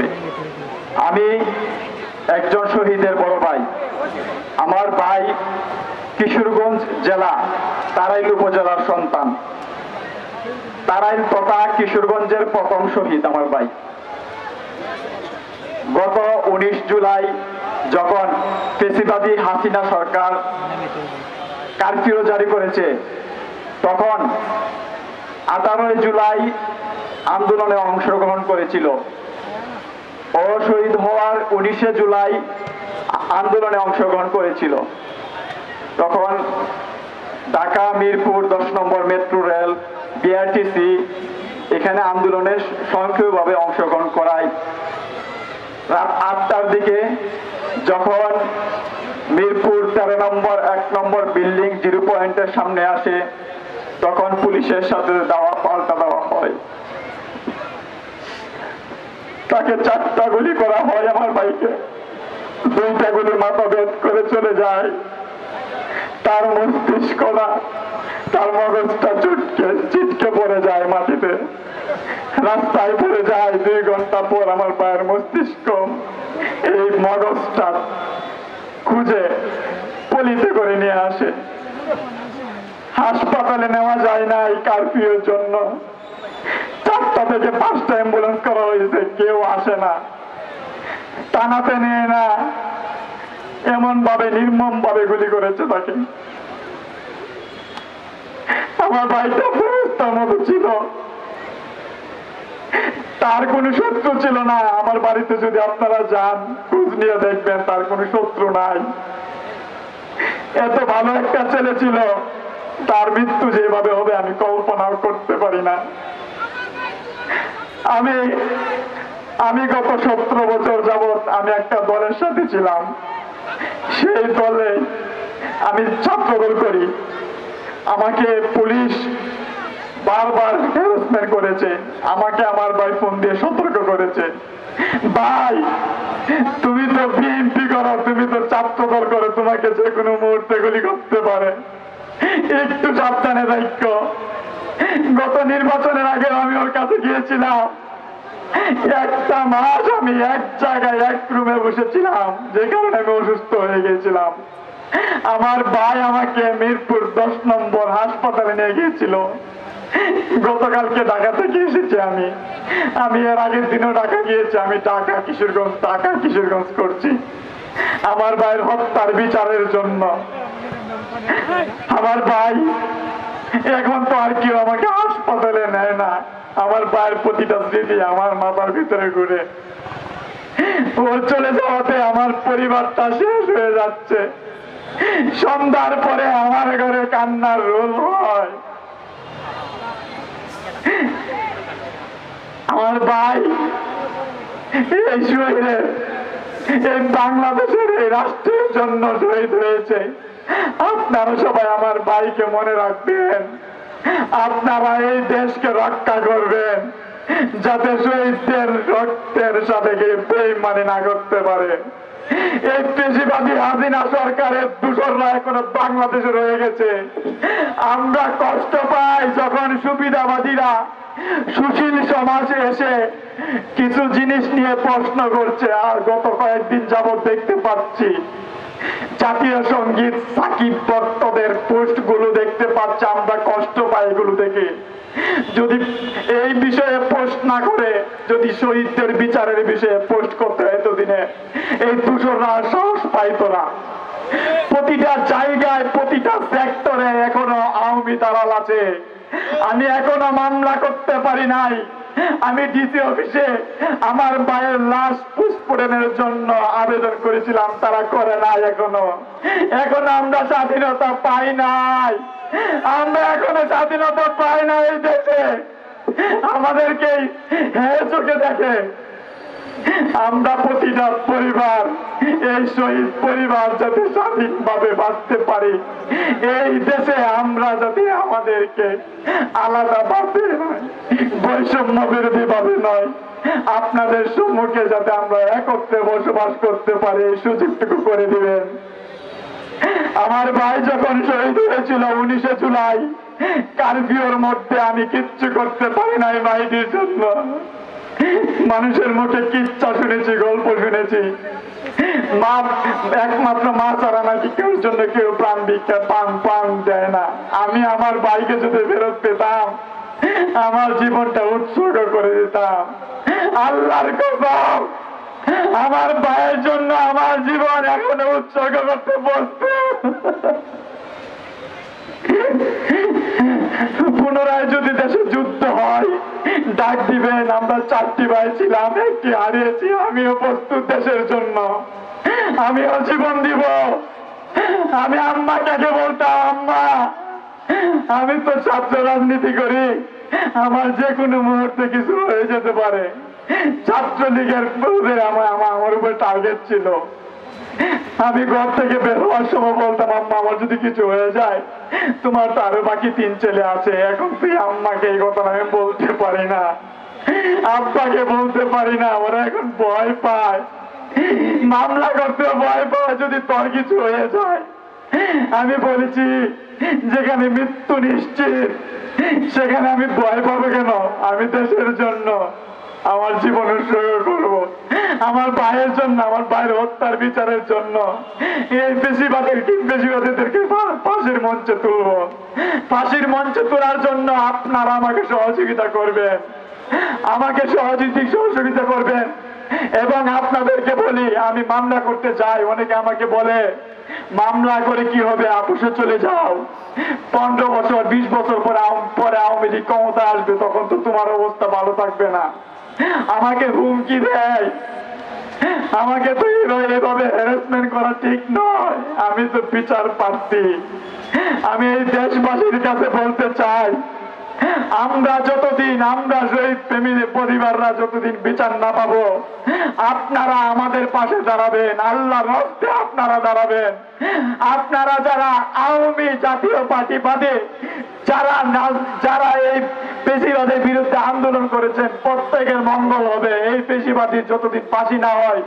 হবে। আমি একজন শহীদের বড় ভাই। আমার ভাই কিশোরগঞ্জ জেলা, তারাইল উপজেলার সন্তান। তারাইল তথা কিশোরগঞ্জের প্রথম শহীদ আমার ভাই। গত উনিশ জুলাই যখন পেশিবাদী হাসিনা সরকার কারফিউ জারি করেছে, তখন আঠারোই জুলাই আন্দোলনে অংশগ্রহণ করেছিল। ও শহীদ হওয়ার উনিশে জুলাই আন্দোলনে অংশগ্রহণ করেছিল। তখন ঢাকা, মিরপুর, দশ নম্বর মেট্রো রেল বিআরটিসি এখানে আন্দোলনে সক্রিয়ভাবে অংশগ্রহণ করায়। রাত আটটার দিকে যখন মিরপুর তেরো নম্বর, এক নম্বর বিল্ডিং জিরো পয়েন্টের সামনে আসে, তখন পুলিশের সাথে দেওয়া, পাল্টা দেওয়া হয়। তাকে চারটা গুলি করা হয় আমার বাইকে দুইটা গুলি মাথা বেদ করে চলে যায়। তার মস্তিষ্ক না, তার মগজটা চুটকে, চিটকে পড়ে যায় মাটিতে। রাস্তায় পড়ে যায় দুই ঘণ্টা পর আমার পায়ের মস্তিষ্ক এই মগজটা খুঁজে পলিতে করে নিয়ে আসে। হাসপাতালে নেওয়া যায় না এই কারফিউর জন্য। থেকে পাঁচটা অ্যাম্বুলেন্স করা হয়েছে, কেউ আসে না। টানাতে নিয়ে না। এমন ভাবে নির্মম ভাবে গুলি করেছে তাকে। আমার ভাইটা ফেরস্তার মতো ছিল। তার কোনো শত্রু ছিল না। আমার বাড়িতে যদি আপনারা যান, খোঁজ নিয়ে দেখবেন, তার কোনো শত্রু নাই। এত ভালো একটা ছেলে ছিল। তার মৃত্যু যেভাবে হবে, আমি কল্পনাও করতে পারি না। আমি আমি গত সতেরো বছর যাবৎ আমি একটা দলের সাথে ছিলাম। সেই দলে আমি ছাত্রদল করি। আমাকে পুলিশ বারবার হ্যারাসমেন্ট করেছে। আমাকে আমার ভাই ফোন দিয়ে সতর্ক করেছে। ভাই, তুমি তো বিএনপি করো, তুমি তো ছাত্রদল করো, তোমাকে যে কোনো মুহূর্তে গুলি করতে পারে। একটু সাবধানে দায়িত্ব গত নির্বাচনের আগে আমি ওর কাছে গিয়েছিলাম। একটা মাস আমি এক জায়গায় এক রুমে বসেছিলাম, যে কারণে আমি অসুস্থ হয়ে গেছিলাম আমার ভাই আমাকে মিরপুর দশ নম্বর হাসপাতালে নিয়ে গিয়েছিল। গতকালকে ঢাকা থেকে এসেছি আমি। আমি এর আগের দিনও ঢাকা গিয়েছি, আমি টাকা কিশোরগঞ্জ টাকা কিশোরগঞ্জ করছি। আমার ভাইয়ের হত্যার বিচারের জন্য। আমার ভাই এখন তো আর কেউ আমাকে হাসপাতালে নেয় না। আমার ভাইয়ের প্রতিটা স্মৃতি আমার মাথার ভিতরে ঘুরে। ওর চলে যাওয়াতে আমার পরিবারটা শেষ হয়ে যাচ্ছে। সন্ধ্যার পরে আমার ঘরে কান্নার রোল হয়। আমার ভাই, এই শহীদের, এই বাংলাদেশের এই রাষ্ট্রের জন্য শহীদ হয়েছে। আপনারা সবাই আমার ভাইকে মনে রাখবেন। আপনারা এই দেশকে রক্ষা করবেন, যাতে শহীদদের রক্তের সাথে বেইমানি না করতে পারে। আমরা কষ্ট পাই যখন সুবিধাবাদীরা সুশীল সমাজে এসে কিছু জিনিস নিয়ে প্রশ্ন করছে, আর গত কয়েকদিন যাবৎ দেখতে পাচ্ছি জাতীয় সংগীত সাকিব ভক্তদের পোস্টগুলো দেখতে পাচ্ছি, আমরা কষ্ট পাই এগুলো দেখে। যদি এই বিষয়ে পোস্ট না করে, যদি শহীদদের বিচারের বিষয়ে পোস্ট করতে এতদিনে, এই দূষণরা সাহস পাইতো না। প্রতিটা জায়গায়, প্রতিটা সেক্টরে এখনও আওয়ামী দালাল আছে। আমি এখনও মামলা করতে পারি নাই। আমি ডিসি অফিসে আমার মায়ের লাশ পুষ্পনের জন্য আবেদন করেছিলাম, তারা করে নাই এখনও। এখন আমরা স্বাধীনতা পাই নাই। আমরা এখনও স্বাধীনতা পাই নাই এই দেশে। আমাদেরকে হ্যাঁ চোখে দেখে আমরা প্রতিটা পরিবার, এই শহীদ পরিবার যাতে স্বাধীনভাবে বাঁচতে পারি। এই দেশে আমরা যাতে আমাদেরকে আলাদা ভাবে বৈষম্য বিরোধী ভাবে নয়, আপনাদের সম্মুখে যাতে আমরা একত্রে বসবাস করতে পারি, এই সুযোগটুকু করে দিবেন। আমার ভাই যখন শহীদ হয়েছিল উনিশে জুলাই, কারফিউর মধ্যে আমি কিচ্ছু করতে পারি নাই ভাইটির জন্য। মানুষের মুখে কিচ্ছা শুনেছি, গল্প শুনেছি। মা, একমাত্র মা ছাড়া নাকি কেউ জন্য কেউ প্রাণ ভিক্ষা পান পান দেয় না। আমি আমার বাইকে যদি ফেরত পেতাম, আমার জীবনটা উৎসর্গ করে দিতাম। আল্লাহর কসম, আমার ভাইয়ের জন্য আমার জীবন এখনও উৎসর্গ করতে বসতো। পুনরায় যদি দেশে যুদ্ধ হয় ডাক দিবেন, আমরা চারটি ভাই ছিলাম, একটি হারিয়েছি, আমিও প্রস্তুত দেশের জন্য। আমিও জীবন দিব। আমি আম্মা কাকে বলতাম, আম্মা? আমি তো ছাত্র রাজনীতি করি। আমার যে কোনো মুহূর্তে কিছু হয়ে যেতে পারে। ছাত্রলীগের আমার আমার উপর টার্গেট ছিল। আমি ঘর থেকে বের হওয়ার সময় বলতাম, আম্মা, আমার যদি কিছু হয়ে যায়, তোমার তো আরও বাকি তিন ছেলে আছে। এখন তুই আম্মাকে এই কথা আমি বলতে পারি না। আব্বাকে বলতে পারি না, ওরা এখন ভয় পায়। মামলা করতে ভয় পায় যদি তোর কিছু হয়ে যায়। আমি বলেছি, যেখানে মৃত্যু নিশ্চিত, সেখানে আমি ভয় পাবো কেন? আমি দেশের জন্য। আমার জীবন উৎসর্গ করব। আমার ভাইয়ের জন্য, আমার ভাইয়ের হত্যার বিচারের জন্য। এই বেশিবাদের বেশিবাদীদেরকে ফাঁসির মঞ্চে তুলব। ফাঁসির মঞ্চে তোলার জন্য আপনারা আমাকে সহযোগিতা করবেন। আমাকে সহযোগিতা সহযোগিতা করবেন। এবং আপনাদেরকে বলি, আমি মামলা করতে চাই। অনেকে আমাকে বলে, মামলা করে কি হবে? আপুসে চলে যাও। পনেরো বছর, বিশ বছর পরে পরে আওয়ামী লীগ ক্ষমতা আসবে, তখন তো তোমার অবস্থা ভালো থাকবে না। আমাকে হুমকি দেয়। আমাকে তো এইভাবে হ্যারাসমেন্ট করা ঠিক নয়। আমি তো বিচার প্রার্থী। আমি এই দেশবাসীর কাছে বলতে চাই আমরা যতদিন, আমরা শহীদ প্রেমী পরিবাররা যতদিন বিচার না পাবো, আপনারা আমাদের পাশে দাঁড়াবেন আল্লাহ রস্তে আপনারা দাঁড়াবেন। আপনারা যারা আওয়ামী জাতীয় পার্টি বাদে, যারা যারা এই পেশিবাদের বিরুদ্ধে আন্দোলন করেছেন, প্রত্যেকের মঙ্গল হবে। এই পেশিবাদী যতদিন ফাঁসি না হয়